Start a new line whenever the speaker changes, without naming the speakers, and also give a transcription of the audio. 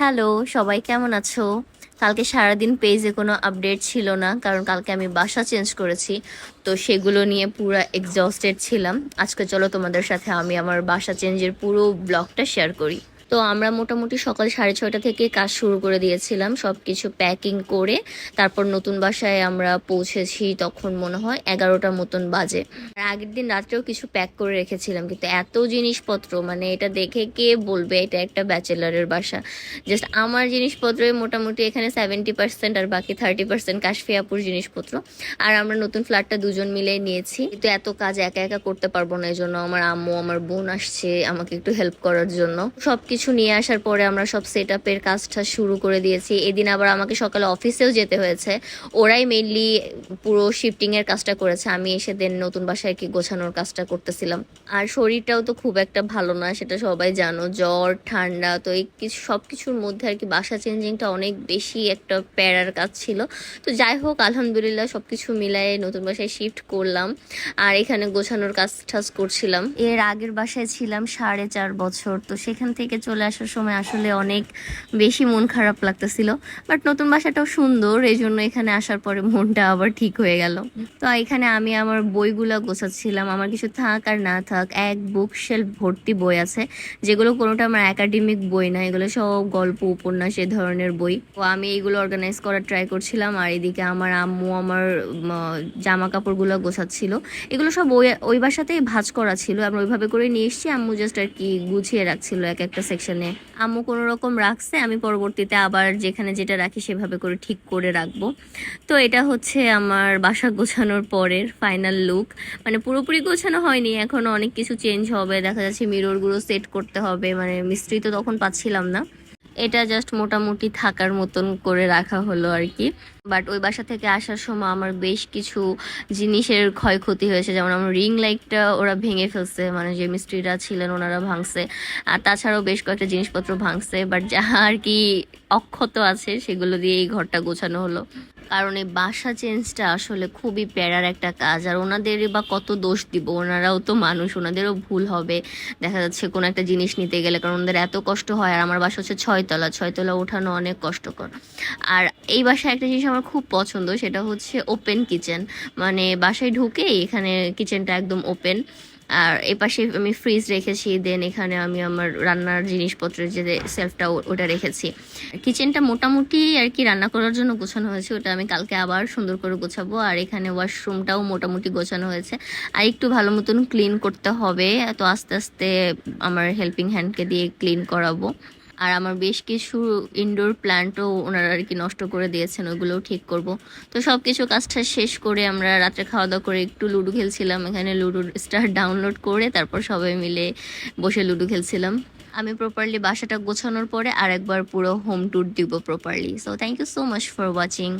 Hello, সবাই কেমন আছো? কালকে সারাদিন পেজে কোনো আপডেট ছিল না, কারণ কালকে আমি বাসা চেঞ্জ করেছি, তো সেগুলো নিয়ে পুরো এক্সজস্টেড ছিলাম। আজকে চলো তোমাদের সাথে আমি আমার বাসা চেঞ্জের পুরো ব্লগটা শেয়ার করি। তো আমরা মোটামুটি সকাল সাড়ে ছয়টা থেকে কাজ শুরু করে দিয়েছিলাম সব কিছু প্যাকিং করে তারপর নতুন বাসায় আমরা পৌঁছেছি তখন মনে হয় এগারোটার মতন বাজে। আগের দিন রাত্রেও কিছু প্যাক করে রেখেছিলাম, কিন্তু এত জিনিসপত্র মানে এটা দেখে কে বলবে এটা একটা ব্যাচেলারের বাসা। জাস্ট আমার জিনিসপত্রে মোটামুটি এখানে সেভেন্টি পার্সেন্ট আর বাকি থার্টি পার্সেন্ট কাশফিয়াপুর জিনিসপত্র। আর আমরা নতুন ফ্ল্যাটটা দুজন মিলে নিয়েছি। কিন্তু এত কাজ একা একা করতে পারব না এই জন্য আমার আম্মু, আমার বোন আসছে আমাকে একটু হেল্প করার জন্য। সবকিছু নিয়ে আসার পরে আমরা সব সেট আপের কাজটা শুরু করে দিয়েছি। এদিন আবার আমাকে সকালে অফিসেও যেতে হয়েছে। ওরাই মেইনলি পুরো শিফটিং এর কাজটা করেছে। আমি এসে দেন নতুন বাসায় কি গোছানোর কাজটা করতেছিলাম। আর শরীরটাও তো খুব একটা ভালো না, সেটা সবাই জানো। জ্বর, ঠান্ডা, তো এই কিছু সব কিছুর মধ্যে আর কি বাসা চেঞ্জিংটা অনেক বেশি একটা প্যারার কাজ ছিল। তো যাই হোক, আলহামদুলিল্লাহ সব কিছু মিলায়ে নতুন বাসায় শিফট করলাম। আর এখানে গোছানোর কাজ টাজ করছিলাম। এর আগের বাসায় ছিলাম সাড়ে চার বছর। তো সেখান থেকে চলে আসার সময় আসলে অনেক বেশি মন খারাপ লাগতেছিল। বাট নতুন বাসাটাও সুন্দর এই জন্য এখানে আসার পরে মনটা আবার ঠিক হয়ে গেল। তো এখানে আমি আমার বইগুলো গোছাচ্ছিলাম। আমার কিছু থাক আর না থাক, এক বুক শেলফ ভর্তি বই আছে। যেগুলো কোনোটা আমার একাডেমিক বই না, এগুলো সব গল্প, উপন্যাস এ ধরনের বই। তো আমি এইগুলো অর্গানাইজ করার ট্রাই করছিলাম। আর এদিকে আমার আম্মু আমার জামা কাপড়গুলো গোছাচ্ছিল। এগুলো সব ওই ওই বাসাতেই ভাঁজ করা ছিল। আমরা ওইভাবে করে নিয়ে এসেছি। আম্মু জাস্ট আর কি গুছিয়ে রাখছিল এক একটা সেকশনে আম্মু কোনো রকম রাখছে, আমি পরবর্তীতে আবার যেখানে যেটা রাখি সেভাবে করে ঠিক করে রাখব। তো এটা হচ্ছে আমার বাসা গোছানোর পরের ফাইনাল লুক মানে পুরোপুরি গোছানো হয়নি, এখনও অনেক কিছু চেঞ্জ হবে। দেখা যাচ্ছে মিররগুলো সেট করতে হবে মানে মিস্ত্রি তো তখন পাচ্ছিলাম না। এটা জাস্ট মোটামুটি থাকার মতন করে রাখা হলো আর কি। বাট ওই বাসা থেকে আসার সময় আমার বেশ কিছু জিনিসের ক্ষয়ক্ষতি হয়েছে, যেমন আমার রিং লাইটটা ওরা ভেঙে ফেলছে মানে যে মিস্ত্রিরা ছিলেন ওনারা ভাঙছে। আর তাছাড়াও বেশ কয়েকটা জিনিসপত্র ভাঙছে বাট যাহা আর কি অক্ষত আছে সেগুলো দিয়ে এই ঘরটা গোছানো হলো। কারণ এই বাসা চেঞ্জটা আসলে খুবই প্যারার একটা কাজ। আর ওনাদেরই বা কত দোষ দিব? ওনারাও তো মানুষ, ওনাদেরও ভুল হবে। দেখা যাচ্ছে কোনো একটা জিনিস নিতে গেলে, কারণ ওনাদের এত কষ্ট হয়। আর আমার বাসা হচ্ছে ছয়তলা ছয়তলা ওঠানো অনেক কষ্টকর। আর এই বাসায় একটা জিনিস আমার খুব পছন্দ, সেটা হচ্ছে ওপেন কিচেন মানে বাসায় ঢুকে এখানে কিচেনটা একদম ওপেন আর এপাশে আমি ফ্রিজ রেখেছি দেন এখানে আমি আমার রান্নার জিনিসপত্রের যে সেলফটা ওটা রেখেছি। কিচেনটা মোটামুটি আর কি রান্না করার জন্য গোছানো হয়েছে, ওটা আমি কালকে আবার সুন্দর করে গোছাবো। আর এখানে ওয়াশরুমটাও মোটামুটি গোছানো হয়েছে। আর একটু ভালো মতন ক্লিন করতে হবে, তো আস্তে আস্তে আমার হেল্পিং হ্যান্ডকে দিয়ে ক্লিন করাবো। আর আমার বেশ কিছু ইনডোর প্ল্যান্টও ওনারা আর কি নষ্ট করে দিয়েছেন ওগুলোও ঠিক করব। তো সব কিছু কাজটা শেষ করে আমরা রাত্রে খাওয়া দাওয়া করে একটু লুডো খেলছিলাম, এখানে লুডো স্টার ডাউনলোড করে তারপর সবাই মিলে বসে লুডো খেলছিলাম। আমি প্রপারলি বাসাটা গোছানোর পরে আরেকবার পুরো হোম ট্যুর দিব properly so thank you so much for watching